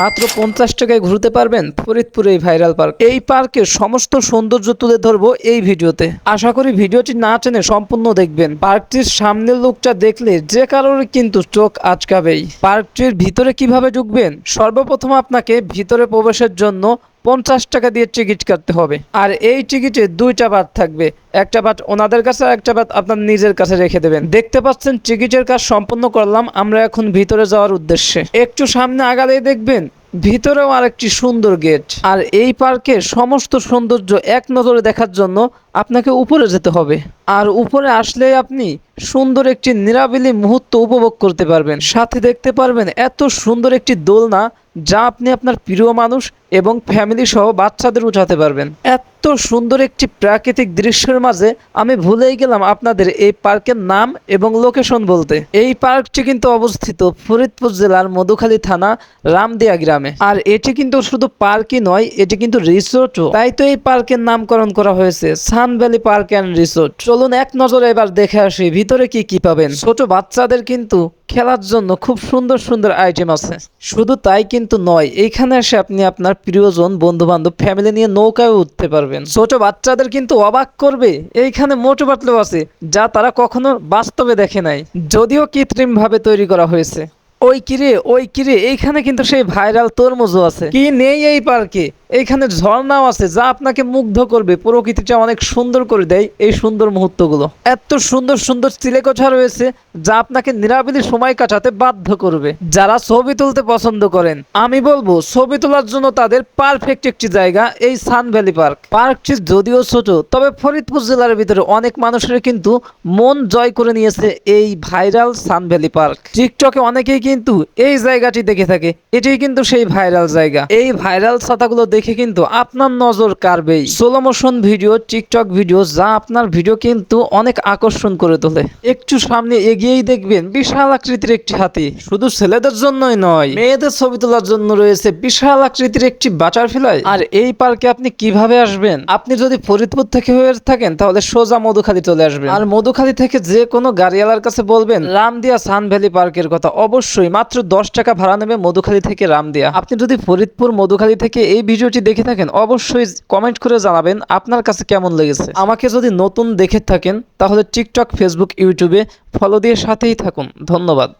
মাত্র পঞ্চাশ টাকায় ঘুরতে পারবেন ফরিদপুর এই ভাইরাল পার্ক। এই পার্কের সমস্ত সৌন্দর্য তুলে ধরবো এই ভিডিওতে। আশা করি ভিডিওটি না টেনে সম্পূর্ণ দেখবেন। পার্কটির সামনের লোকটা দেখলে যে কারোর কিন্তু চোখ আচকাবেই পার্কটির ভিতরে কীভাবে ঢুকবেন? সর্বপ্রথম আপনাকে ভিতরে প্রবেশের জন্য পঞ্চাশ টাকা দিয়ে টিকিট কাটতে হবে। আর এই টিকিটে দুইটা বাট থাকবে। একটা বাট ওনাদের কাছে আর একটা বাট আপনার নিজের কাছে রেখে দেবেন। দেখতে পাচ্ছেন, টিকিটের কাজ সম্পন্ন করলাম। আমরা এখন ভিতরে যাওয়ার উদ্দেশ্যে। একটু সামনে আগালেই দেখবেন, ভিতরেও আরেকটি সুন্দর গেট। আর এই পার্কের সমস্ত সৌন্দর্য এক নজরে দেখার জন্য আপনাকে উপরে যেতে হবে। আর উপরে আসলে আপনি সুন্দর একটি নিরাবিলি মুহূর্ত উপভোগ করতে পারবেন। সাথে দেখতে পারবেন এত সুন্দর একটি দোলনা যা আপনি আপনার প্রিয় মানুষ এবং ফ্যামিলি সহ বাচ্চাদের উঠাতে পারবেন। এত সুন্দর একটি প্রাকৃতিক দৃশ্যের মাঝে আমি ভুলেই গেলাম আপনাদের এই পার্কের নাম এবং লোকেশন বলতে। এই পার্কটি কিন্তু অবস্থিত ফরিদপুর জেলার মধুখালী থানা, রামদিয়া গ্রামে। আর এটি কিন্তু শুধু পার্কই নয়, এটি কিন্তু রিসোর্টও তাই তো এই পার্কের নামকরণ করা হয়েছে। Sun valley park and resort. চলুন এক নজরে এবার দেখে আসি ভিতরে কি কি পাবেন। ছোট বাচ্চাদের কিন্তু খেলার জন্য খুব সুন্দর সুন্দর আইটেম আছে। শুধু তাই কিন্তু নয় এইখানে এসে আপনি আপনার প্রিয়জন বন্ধু বান্ধব ফ্যামিলি নিয়ে নৌকায় উঠতে পারবেন। ছোট বাচ্চাদের কিন্তু অবাক করবে, এইখানে মোটু পাতলু আছে, যা তারা কখনো বাস্তবে দেখে নাই। যদিও কৃত্রিম ভাবে তৈরি করা হয়েছে। ওই কিরে ওই কিরে এইখানে কিন্তু সেই ভাইরাল তরমুজও আছে। কি নেই এই পার্কে? এইখানে ঝর্ণাও আছে, যা আপনাকে মুগ্ধ করবে, প্রকৃতিটা অনেক সুন্দর করে দেয় এই সুন্দর মুহূর্তগুলো। এত সুন্দর সুন্দর চিলেকোঠা রয়েছে, যা আপনাকে নিরাবিলি সময় কাটাতে বাধ্য করবে। যারা ছবি তুলতে পছন্দ করেন, আমি বলব, ছবি তোলার জন্য তাদের পারফেক্ট একটি জায়গা, এই সান ভ্যালি পার্ক। পার্কটি যদিও ছোট, তবে ফরিদপুর জেলার ভিতরে অনেক মানুষের কিন্তু মন জয় করে নিয়েছে এই ভাইরাল সান ভ্যালি পার্ক। টিকটকে অনেকেই কিন্তু এই জায়গাটি দেখে থাকে, এটাই কিন্তু সেই ভাইরাল জায়গা। এই ভাইরাল ছাতাগুলো দেখে কিন্তু আপনার নজর কাড়বেই। Solo motion video TikTok video যা আপনার ভিডিও কিন্তু অনেক আকর্ষণ করে তোলে। একটু সামনে এগিয়েই দেখবেন বিশাল আকৃতির একটি হাতি। শুধু ছেলেদের জন্যই নয়, মেয়েদের ছবি তোলার জন্য রয়েছে বিশাল আকৃতির একটি বাটারফ্লাই আর এই পার্কে আপনি কীভাবে আসবেন? আপনি যদি ফরিদপুর থেকে হয়ে থাকেন, তাহলে সোজা মধুখালী চলে আসবেন। আর মধুখালী থেকে যে কোনো গাড়িওয়ালার কাছে বলবেন, রামদিয়া সান ভ্যালি পার্কের কথা। অবশ্যই মাত্র দশ টাকা ভাড়া নেবে মধুখালী থেকে রামদিয়া। আপনি যদি ফরিদপুর মধুখালী থেকে এই ভিডিওটি দেখে থাকেন, অবশ্যই কমেন্ট করে জানাবেন আপনার কাছে কেমন লেগেছে। আমাকে যদি নতুন দেখে থাকেন, তাহলে টিকটক ফেসবুক ইউটিউবে ফলো দিয়ে সাথেই থাকুন। ধন্যবাদ।